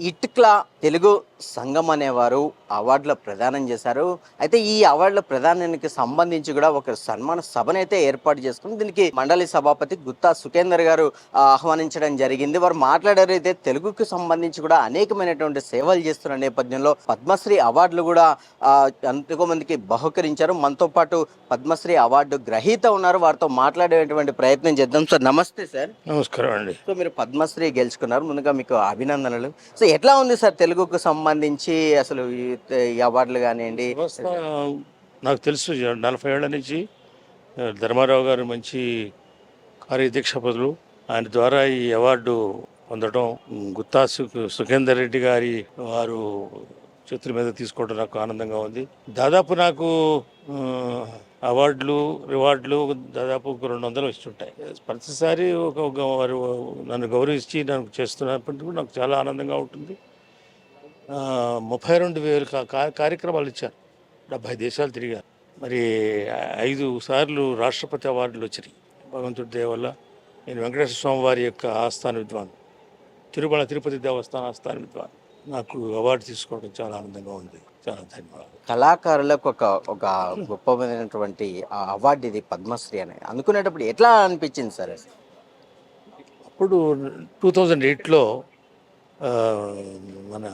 ఇట్క్లా తెలుగు సంఘం అనేవారు అవార్డుల ప్రదానం చేశారు. అయితే ఈ అవార్డుల ప్రదానానికి సంబంధించి కూడా ఒక సన్మాన సభనైతే ఏర్పాటు చేసుకుని దీనికి మండలి సభాపతి గుత్తా సుఖేందర్ గారు ఆహ్వానించడం జరిగింది. వారు మాట్లాడారు అయితే తెలుగుకు సంబంధించి కూడా అనేకమైనటువంటి సేవలు చేస్తున్న నేపథ్యంలో పద్మశ్రీ అవార్డులు కూడా ఎంతో మందికి బహుకరించారు. మనతో పాటు పద్మశ్రీ అవార్డు గ్రహీత ఉన్నారు. వారితో మాట్లాడేటువంటి ప్రయత్నం చేద్దాం. సార్ నమస్తే సార్. నమస్కారం అండి. సో మీరు పద్మశ్రీ గెలుచుకున్నారు. ముందుగా మీకు అభినందనలు. సో ఎట్లా ఉంది సార్ తెలుగుకు సంబంధించి అసలు ఈ అవార్డులు కానివ్వండి. నాకు తెలుసు నలభై ఏళ్ళ నుంచి ధర్మారావు గారు మంచి కార్యదీక్ష పదులు ఆయన ద్వారా ఈ అవార్డు పొందడం గుత్తా సుఖేందర్ రెడ్డి గారి వారు చేతుల మీద తీసుకోవడం నాకు ఆనందంగా ఉంది. దాదాపు నాకు అవార్డులు రివార్డులు దాదాపు ఒక రెండు వందలు వస్తుంటాయి ప్రతిసారి ఒక వారు నన్ను గౌరవించి నన్ను చేస్తున్నప్పటికీ నాకు చాలా ఆనందంగా ఉంటుంది. ముప్పై రెండు వేలు కార్యక్రమాలు ఇచ్చారు. డెబ్భై దేశాలు తిరిగారు. మరి ఐదు సార్లు రాష్ట్రపతి అవార్డులు వచ్చినాయి. భగవంతుడి దయ వల్ల నేను వెంకటేశ్వర స్వామి వారి యొక్క ఆస్థాన విద్వాన్. తిరుమల తిరుపతి దేవస్థాన ఆస్థాన విద్వాన్. నాకు అవార్డు తీసుకోవడం చాలా ఆనందంగా ఉంది. చాలా ధన్యవాదాలు. కళాకారులకు ఒక ఒక గొప్పమైనటువంటి ఆ అవార్డు ఇది పద్మశ్రీ అని. అనుకునేటప్పుడు ఎట్లా అనిపించింది సార్? అప్పుడు టూ థౌజండ్ ఎయిట్లో మన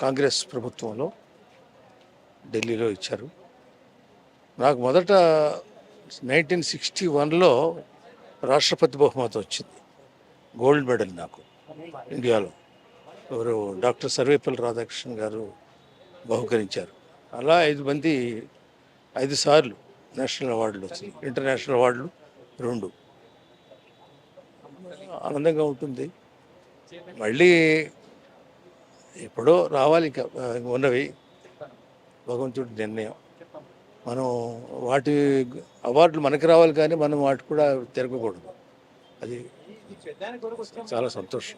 కాంగ్రెస్ ప్రభుత్వంలో ఢిల్లీలో ఇచ్చారు. నాకు మొదట నైన్టీన్ సిక్స్టీ వన్లో రాష్ట్రపతి బహుమతి వచ్చింది. గోల్డ్ మెడల్ నాకు ఇండియాలో. ఎవరు? డాక్టర్ సర్వేపల్లి రాధాకృష్ణన్ గారు బహుకరించారు. అలా ఐదు మంది ఐదు సార్లు నేషనల్ అవార్డులు వచ్చినాయి. ఇంటర్నేషనల్ అవార్డులు రెండు. ఆనందంగా ఉంటుంది. మళ్ళీ ఎప్పుడో రావాలి ఇంకా ఉన్నవి. భగవంతుడి నిర్ణయం. మనం వాటి అవార్డులు మనకి రావాలి కానీ మనం వాటి కూడా తిరగకూడదు. అది చాలా సంతోషం.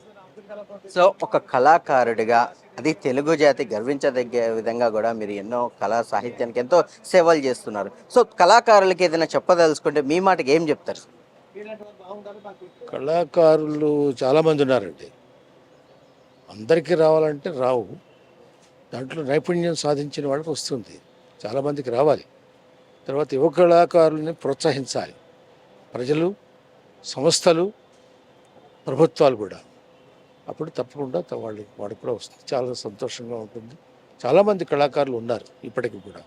సో ఒక కళాకారుడిగా అది తెలుగు జాతి గర్వించదగ్గ విధంగా కూడా మీరు ఎన్నో కళా సాహిత్యానికి ఎంతో సేవలు చేస్తున్నారు. సో కళాకారులకి ఏదైనా చెప్పదలుచుకుంటే మీ మాటకి ఏం చెప్తారు? కళాకారులు చాలామంది ఉన్నారండి. అందరికీ రావాలంటే రావు. దాంట్లో నైపుణ్యం సాధించిన వాళ్ళకి వస్తుంది. చాలామందికి రావాలి. తర్వాత యువ కళాకారులని ప్రోత్సహించాలి. ప్రజలు సంస్థలు ప్రభుత్వాలు కూడా. అప్పుడు తప్పకుండా వాళ్ళకి వాళ్ళు వాడికి కూడా వస్తుంది. చాలా సంతోషంగా ఉంటుంది. చాలామంది కళాకారులు ఉన్నారు ఇప్పటికి కూడా.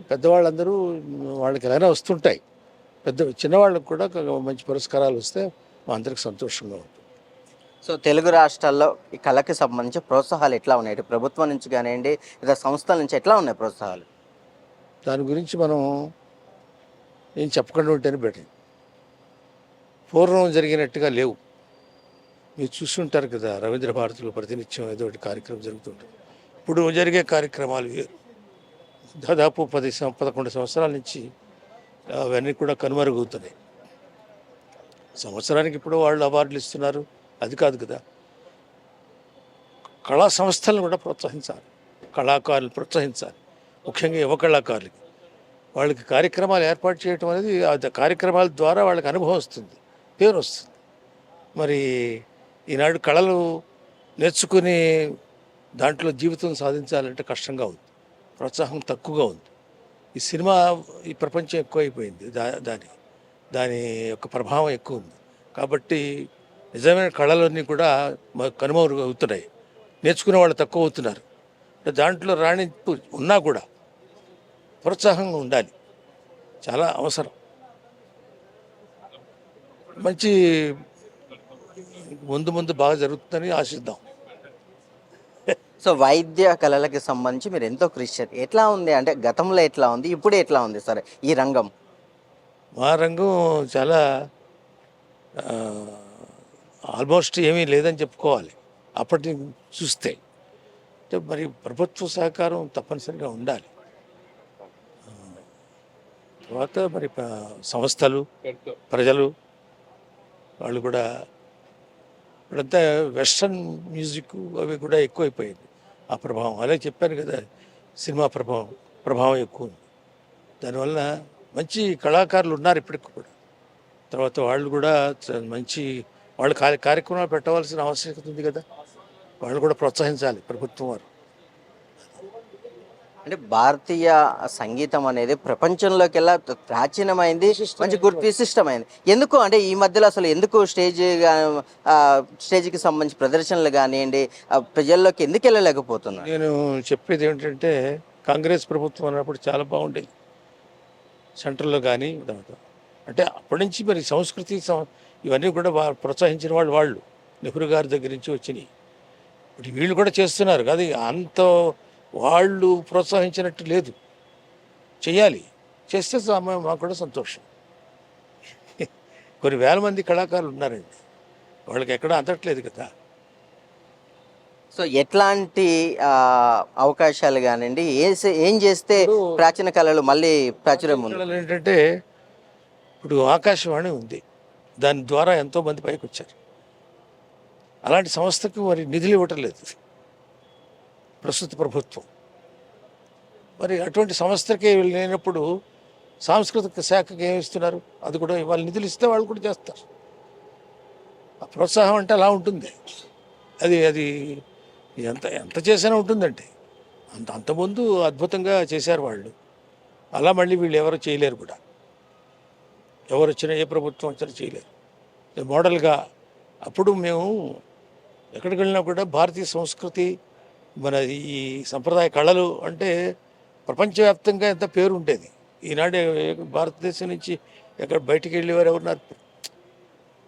పెద్దవాళ్ళందరూ వాళ్ళకి ఎలాగైనా వస్తుంటాయి. పెద్ద చిన్నవాళ్ళకి కూడా మంచి పురస్కారాలు వస్తే మా అందరికి సంతోషంగా ఉంటుంది. సో తెలుగు రాష్ట్రాల్లో ఈ కళకి సంబంధించి ప్రోత్సాహాలు ఎట్లా ఉన్నాయి? ప్రభుత్వం నుంచి కానివ్వండి లేదా సంస్థల నుంచి ఎట్లా ఉన్నాయి ప్రోత్సాహాలు? దాని గురించి మనం ఏం చెప్పకుండా ఉంటేనే బెటర్. పూర్వం జరిగినట్టుగా లేవు. మీరు చూస్తుంటారు కదా రవీంద్ర భారతిలో ప్రతినిత్యం ఏదో ఒకటి కార్యక్రమం జరుగుతుంటుంది. ఇప్పుడు జరిగే కార్యక్రమాలు వేరు దాదాపు పది సం- పదకొండు సంవత్సరాల నుంచి అవన్నీ కూడా కనుమరుగవుతున్నాయి. సంవత్సరానికి ఇప్పుడు వాళ్ళు అవార్డులు ఇస్తున్నారు. అది కాదు కదా. కళా సంస్థలను కూడా ప్రోత్సహించాలి. కళాకారులు ప్రోత్సహించాలి. ముఖ్యంగా యువ కళాకారులకి. వాళ్ళకి కార్యక్రమాలు ఏర్పాటు చేయటం అనేది ఆ కార్యక్రమాల ద్వారా వాళ్ళకి అనుభవం వస్తుంది. పేరు వస్తుంది. మరి ఈనాడు కళలు నేర్చుకుని దాంట్లో జీవితం సాధించాలంటే కష్టంగా ఉంది. ప్రోత్సాహం తక్కువగా ఉంది. ఈ సినిమా ఈ ప్రపంచం ఎక్కువైపోయింది. దా దాని దాని యొక్క ప్రభావం ఎక్కువ ఉంది. కాబట్టి నిజమైన కళలన్నీ కూడా కనుమరుగు అవుతున్నాయి. నేర్చుకునే వాళ్ళు తక్కువ అవుతున్నారు. అంటే దాంట్లో రాణింపు ఉన్నా కూడా ప్రోత్సాహంగా ఉండాలి. చాలా అవసరం. మంచి ముందు ముందు బాగా జరుగుతుందని ఆశిద్దాం. సో వైద్య కళలకి సంబంధించి మీరు ఎంతో కృషి ఎట్లా ఉంది? అంటే గతంలో ఎట్లా ఉంది? ఇప్పుడు ఎట్లా ఉంది? సరే ఈ రంగం. మా రంగం చాలా ఆల్మోస్ట్ ఏమీ లేదని చెప్పుకోవాలి. అప్పటి చూస్తే. అంటే మరి ప్రభుత్వ సహకారం తప్పనిసరిగా ఉండాలి. తర్వాత మరి సంస్థలు ప్రజలు వాళ్ళు కూడా ఇప్పుడంతా వెస్ట్రన్ మ్యూజిక్ అవి కూడా ఎక్కువైపోయింది. ఆ ప్రభావం. అలాగే చెప్పాను కదా సినిమా ప్రభావం ప్రభావం ఎక్కువ ఉంది. దానివల్ల మంచి కళాకారులు ఉన్నారు ఇప్పటికి కూడా. తర్వాత వాళ్ళు కూడా మంచి వాళ్ళు కార్య కార్యక్రమాలు పెట్టవలసిన ఆవశ్యకత ఉంది కదా. వాళ్ళు కూడా ప్రోత్సహించాలి ప్రభుత్వం వారు. అంటే భారతీయ సంగీతం అనేది ప్రపంచంలోకెల్లా ప్రాచీనమైంది మంచి గుర్తు విశిష్టమైంది. ఎందుకు అంటే ఈ మధ్యలో అసలు ఎందుకు స్టేజ్ స్టేజ్కి సంబంధించి ప్రదర్శనలు కానివ్వండి ఆ, ప్రజల్లోకి ఎందుకు వెళ్ళలేకపోతున్నారు? నేను చెప్పేది ఏమిటంటే కాంగ్రెస్ ప్రభుత్వం అన్నప్పుడు చాలా బాగుండేది. సెంట్రల్లో కానీ అంటే అప్పటి నుంచి మరి సంస్కృతి ఇవన్నీ కూడా ప్రోత్సహించిన వాళ్ళు వాళ్ళు. నెహ్రూ గారి దగ్గర నుంచి వచ్చినాయి ఇప్పుడు వీళ్ళు కూడా చేస్తున్నారు. అది అంత వాళ్ళు ప్రోత్సహించినట్టు లేదు. చేయాలి. చేస్తే మాకు కూడా సంతోషం. కొన్ని వేల మంది కళాకారులు ఉన్నారండి. వాళ్ళకి ఎక్కడ అందట్లేదు కదా. సో ఎట్లాంటి అవకాశాలు కానివ్వండి ఏ చేస్తే ప్రాచీన కళలు మళ్ళీ ప్రాచుర్యం ఏంటంటే ఇప్పుడు ఆకాశవాణి ఉంది. దాని ద్వారా ఎంతోమంది పైకి వచ్చారు. అలాంటి సంస్థకు మరి నిధులు ఇవ్వటం లేదు. ప్రస్తుత ప్రభుత్వం. మరి అటువంటి సంస్థకే లేనప్పుడు సాంస్కృతిక శాఖకి ఏమి ఇస్తున్నారు? అది కూడా వాళ్ళు నిధులు ఇస్తే వాళ్ళు కూడా చేస్తారు. ఆ ప్రోత్సాహం అంటే అలా ఉంటుంది. అది అది ఎంత ఎంత చేసినా ఉంటుందండి. అంత అంతకుముందు అద్భుతంగా చేశారు వాళ్ళు. అలా మళ్ళీ వీళ్ళు ఎవరు చేయలేరు కూడా. ఎవరు వచ్చినా ఏ ప్రభుత్వం వచ్చినా చేయలేరు మోడల్గా అప్పుడు మేము ఎక్కడికి వెళ్ళినా కూడా భారతీయ సంస్కృతి మన ఈ సంప్రదాయ కళలు అంటే ప్రపంచవ్యాప్తంగా ఎంత పేరు ఉండేది ఈనాడే భారతదేశం నుంచి ఎక్కడ బయటికి వెళ్ళేవారు ఎవరున్నారు?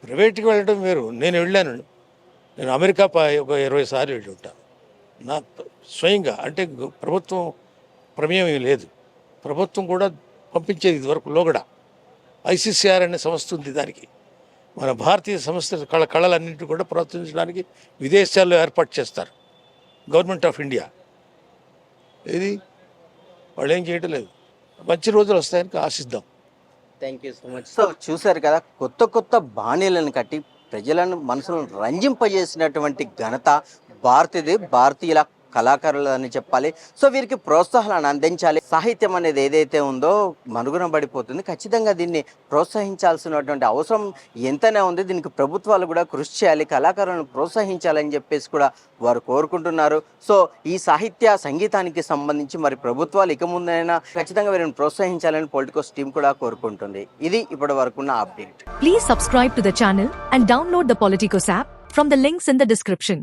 ప్రైవేట్కి వెళ్ళడం వేరు. నేను వెళ్ళాను. నేను అమెరికా ఒక ఇరవై సార్లు వెళ్ళి ఉంటాను. నా స్వయంగా అంటే ప్రభుత్వం ప్రమేయం లేదు. ప్రభుత్వం కూడా పంపించేది ఇదివరకు లోగడ. ఐసీసీఆర్ అనే సంస్థ ఉంది దానికి. మన భారతీయ సంస్థ కళ కళలన్నింటినీ కూడా ప్రోత్సహించడానికి విదేశాల్లో ఏర్పాటు చేస్తారు. Government of India. ఇది వాళ్ళు ఏం చేయటం లేదు మంచి రోజులు వస్తాయని ఆశిద్దాం. Thank you so much so చూశారు కదా కొత్త కొత్త బాణీలను కట్టి ప్రజలను మనసులను రంజింపజేసినటువంటి ఘనత భారతీయ భారతీయుల కళాకారులు అని చెప్పాలి. సో వీరికి ప్రోత్సాహాలను అందించాలి. సాహిత్యం అనేది ఏదైతే ఉందో మనుగున పడిపోతుంది. ఖచ్చితంగా దీన్ని ప్రోత్సహించాల్సినటువంటి అవసరం ఎంతనే ఉంది. దీనికి ప్రభుత్వాలు కూడా కృషి చేయాలి. కళాకారులను ప్రోత్సహించాలని చెప్పేసి కూడా వారు కోరుకుంటున్నారు. సో ఈ సాహిత్య సంగీతానికి సంబంధించి మరి ప్రభుత్వాలు ఇక ముందైనా ఖచ్చితంగా వీరిని ప్రోత్సహించాలని పొలిటికల్స్ టీం కూడా కోరుకుంటుంది. ఇది ఇప్పటి వరకున్న update. Please subscribe to the channel and download the Politicos app from the links in the description